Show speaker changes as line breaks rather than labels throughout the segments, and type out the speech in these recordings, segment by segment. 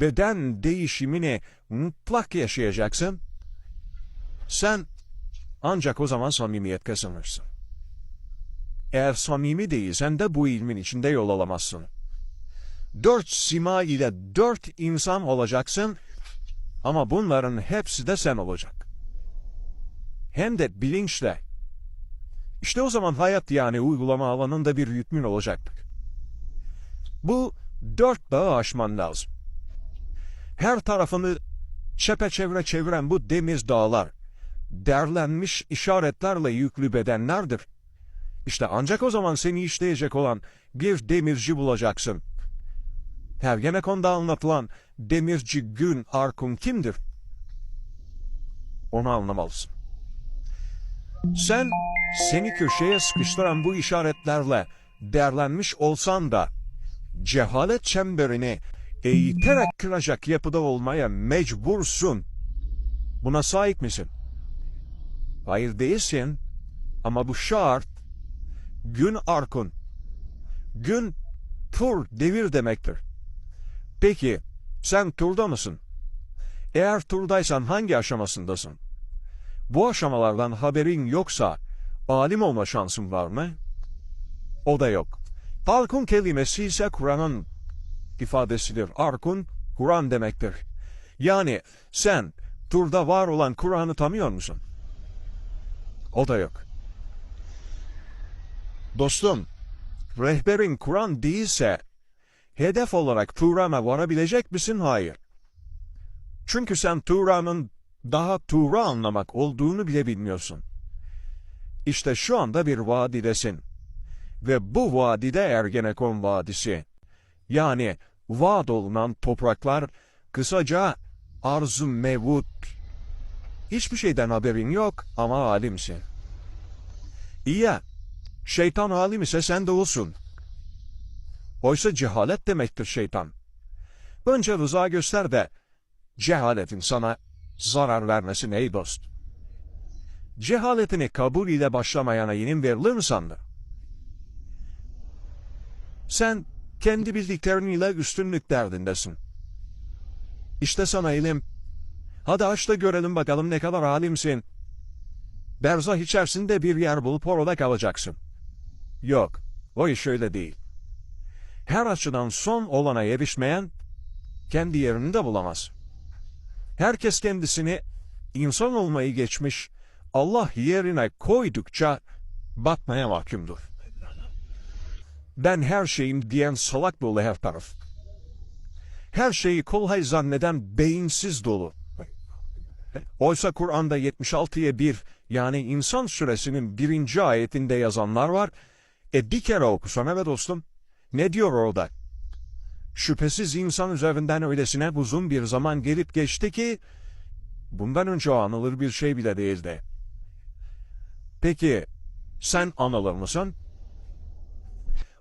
beden değişimini mutlak yaşayacaksın. Sen ancak o zaman samimiyet kazanırsın. Eğer samimi değilsen de bu ilmin içinde yol alamazsın. Dört sima ile dört insan olacaksın ama bunların hepsi de sen olacak. Hem de bilinçle. İşte o zaman hayat yani uygulama alanında bir hükmün olacaktır. Bu dört bağı aşman lazım. Her tarafını çepeçevre çeviren bu demir dağlar, derlenmiş işaretlerle yüklü bedenlerdir. İşte ancak o zaman seni işleyecek olan bir demirci bulacaksın. Ergenekon'da anlatılan demirci Gün Arkun kimdir? Onu anlamalısın. Sen seni köşeye sıkıştıran bu işaretlerle derlenmiş olsan da cehalet çemberini eğiterek kıracak yapıda olmaya mecbursun. Buna sahip misin? Hayır değilsin ama bu şart gün arkun. Gün tur devir demektir. Peki sen turda mısın? Eğer turdaysan hangi aşamasındasın? Bu aşamalardan haberin yoksa alim olma şansın var mı? O da yok. Arkun kelimesi ise Kur'an'ın ifadesidir. Arkun, Kur'an demektir. Yani sen turda var olan Kur'an'ı tanıyor musun? O da yok. Dostum, rehberin Kur'an değilse hedef olarak Turan'a varabilecek misin? Hayır. Çünkü sen Turan'ın daha Tura anlamak olduğunu bile bilmiyorsun. İşte şu anda bir vadidesin. Ve bu vadide Ergenekon Vadisi. Yani vaad olunan topraklar kısaca arz-ı mevut. Hiçbir şeyden haberin yok ama alimsin. İyi ya, şeytan alim ise sen de olsun. Oysa cehalet demektir şeytan. Önce rıza göster de cehaletin sana zarar vermesin ey dost. Cehaletini kabul ile başlamayana yemin verilir mi sandın? Sen kendi bildiklerinle üstünlük derdindesin. İşte sana ilim. Hadi aç da görelim bakalım ne kadar alimsin. Berzah içerisinde bir yer bulup orada kalacaksın. Yok, o iş öyle değil. Her açıdan son olana erişmeyen, kendi yerini de bulamaz. Herkes kendisini insan olmayı geçmiş, Allah yerine koydukça batmaya mahkumdur. Ben her şeyim diyen salak dolu her taraf. Her şeyi kolay zanneden beyinsiz dolu. Oysa Kur'an'da 76'ya 1 yani insan suresinin birinci ayetinde yazanlar var. E bir kere okusana be dostum. Ne diyor orada? Şüphesiz insan üzerinden öylesine uzun bir zaman gelip geçti ki bundan önce anılır bir şey bile değildi. Peki sen anılır mısın?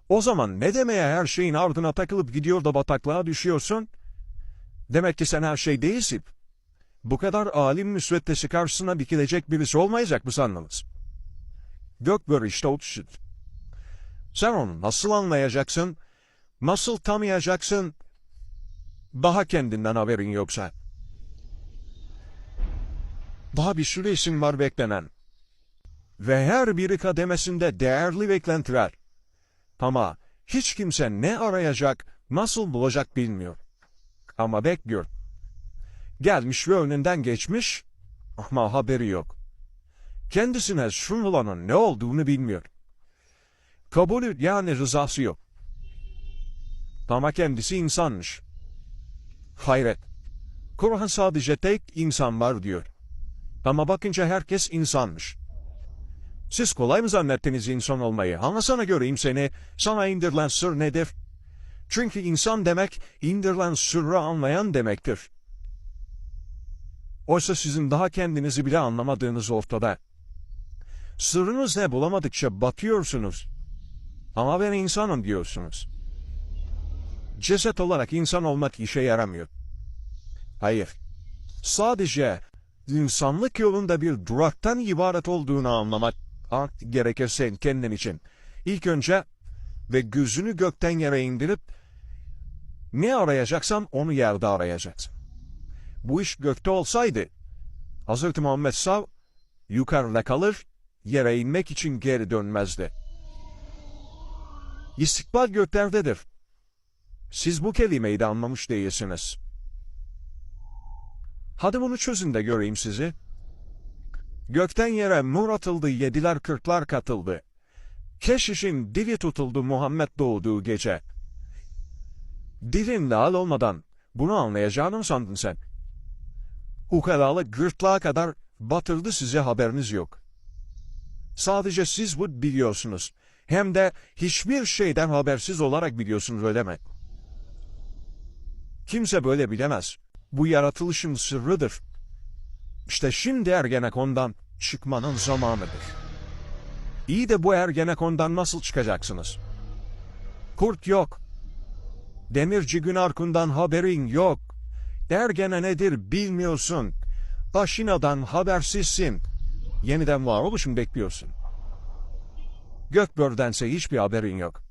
O zaman ne demeye her şeyin ardına takılıp gidiyor da bataklığa düşüyorsun? Demek ki sen her şey değilsin. Bu kadar alim müsveddesi karşısına dikilecek birisi olmayacak mı sandınız? Gök böyle işte o. Sen onu nasıl anlayacaksın? Nasıl tanıyacaksın? Daha kendinden haberin yoksa. Daha bir sürü isim var beklenen. Ve her biri kademesinde değerli beklentiler. Ama hiç kimse ne arayacak, nasıl bulacak bilmiyor. Ama bekliyor. Gelmiş ve önünden geçmiş ama haberi yok. Kendisine sunulanın ne olduğunu bilmiyor. Kabulü yani rızası yok. Ama kendisi insanmış. Hayret. Kur'an sadece tek insan var diyor. Ama bakınca herkes insanmış. Siz kolay mı zannettiniz insan olmayı? Anlasana göreyim seni. Sana indirilen sır nedir? Çünkü insan demek indirilen sırrı anlayan demektir. Oysa sizin daha kendinizi bile anlamadığınız ortada. Sırrınız ne bulamadıkça batıyorsunuz. Ama ben insanım diyorsunuz. Ceset olarak insan olmak işe yaramıyor. Hayır. Sadece insanlık yolunda bir duraktan ibaret olduğunu anlamak artık gerekirse kendin için. İlk önce ve gözünü gökten yere indirip Ne arayacaksan onu yerde arayacaksın. Bu iş gökte olsaydı, Hz. Muhammed Sav yukarıda kalır, yere inmek için geri dönmezdi. İstikbal göklerdedir. Siz bu kelimeyi de anlamış değilsiniz. Hadi bunu çözün de göreyim sizi. Gökten yere nur atıldı, yediler kırklar katıldı. Keşişin dili tutuldu Muhammed doğduğu gece. Dilin lal olmadan bunu anlayacağını mı sandın sen? Ukalalı gırtlağa kadar batırdı size haberiniz yok. Sadece siz bu biliyorsunuz. Hem de hiçbir şeyden habersiz olarak biliyorsunuz öyle mi? Kimse böyle bilemez. Bu yaratılışın sırrıdır. İşte şimdi Ergenekon'dan çıkmanın zamanıdır. İyi de bu Ergenekon'dan nasıl çıkacaksınız? Kurt yok. Demirci Günarkun'dan haberin yok. Ergene nedir bilmiyorsun. Başinadan habersizsin. Yeniden varoluşun bekliyorsun. Gökbördense hiçbir haberin yok.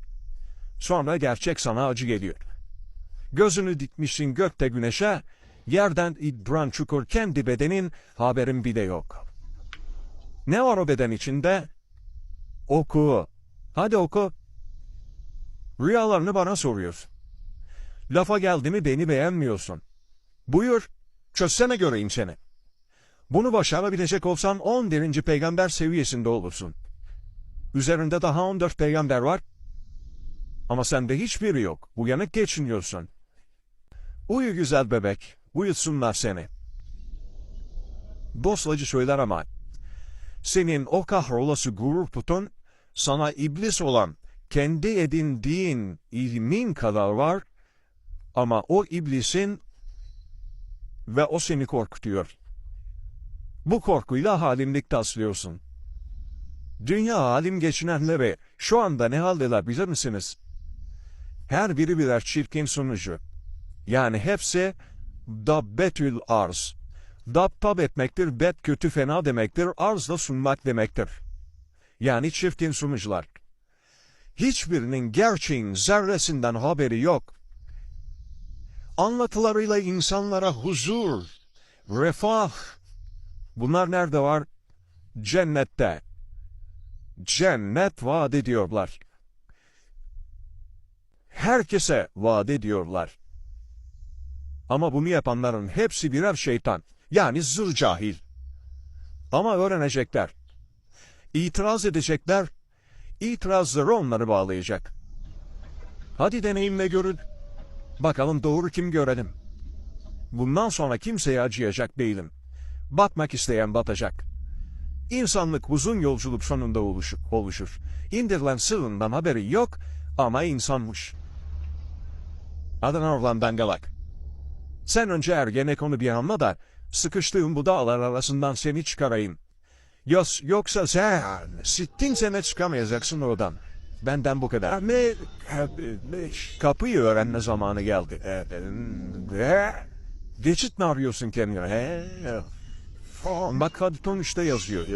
Sonra gerçek sana acı geliyor. Gözünü dikmişsin gökte güneşe, yerden idran çukur kendi bedenin haberin bile yok. Ne var o beden içinde? Oku. Hadi oku. Rüyalarını bana soruyorsun. Lafa geldi mi beni beğenmiyorsun. Buyur, çözsene göreyim seni. Bunu başarabilecek olsan 11. peygamber seviyesinde olursun. Üzerinde daha 14 peygamber var. Ama sende hiçbiri yok. Uyanık geçiniyorsun. Uyu güzel bebek, uyutsunlar seni. Dostacı söyler ama, senin o kahrolası gurur tutun, sana iblis olan kendi edindiğin ilmin kadar var, ama o iblisin ve o seni korkutuyor. Bu korkuyla halimlik taslıyorsun. Dünya halim geçinenleri şu anda ne haldeler bilir misiniz? Her biri birer çirkin sunucu. Yani hepsi dabbetül arz. Dab tab etmektir, bet kötü fena demektir, arz da sunmak demektir. Yani çirkin sunucular. Hiçbirinin gerçeğin zerresinden haberi yok. Anlatılarıyla insanlara huzur, refah. Bunlar nerede var? Cennette. Cennet vaat ediyorlar. Herkese vaat ediyorlar. Ama bunu yapanların hepsi birer şeytan. Yani zır cahil. Ama öğrenecekler. İtiraz edecekler. İtirazları onları bağlayacak. Hadi deneyimle görün. Bakalım doğru kim görelim. Bundan sonra kimseye acıyacak değilim. Batmak isteyen batacak. İnsanlık uzun yolculuk sonunda oluşur. oluşur. İndirilen sırrından haberi yok ama insanmış. Adana Orlan Dangalak. Sen önce Ergenekon'u bir anla da sıkıştığım bu dağlar arasından seni çıkarayım. Yos, yoksa sen sittin sene çıkamayacaksın oradan. Benden bu kadar. Kapıyı öğrenme zamanı geldi. Geçit mi arıyorsun kendine? Bak hadi işte yazıyor.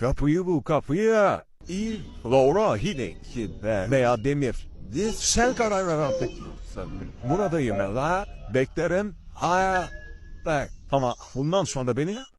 Kapıyı bu kapıyı. Laura Hine. Veya Demir. Sen karar ver artık. Buradayım la. Beklerim. Ha. Bak. Ama bundan sonra beni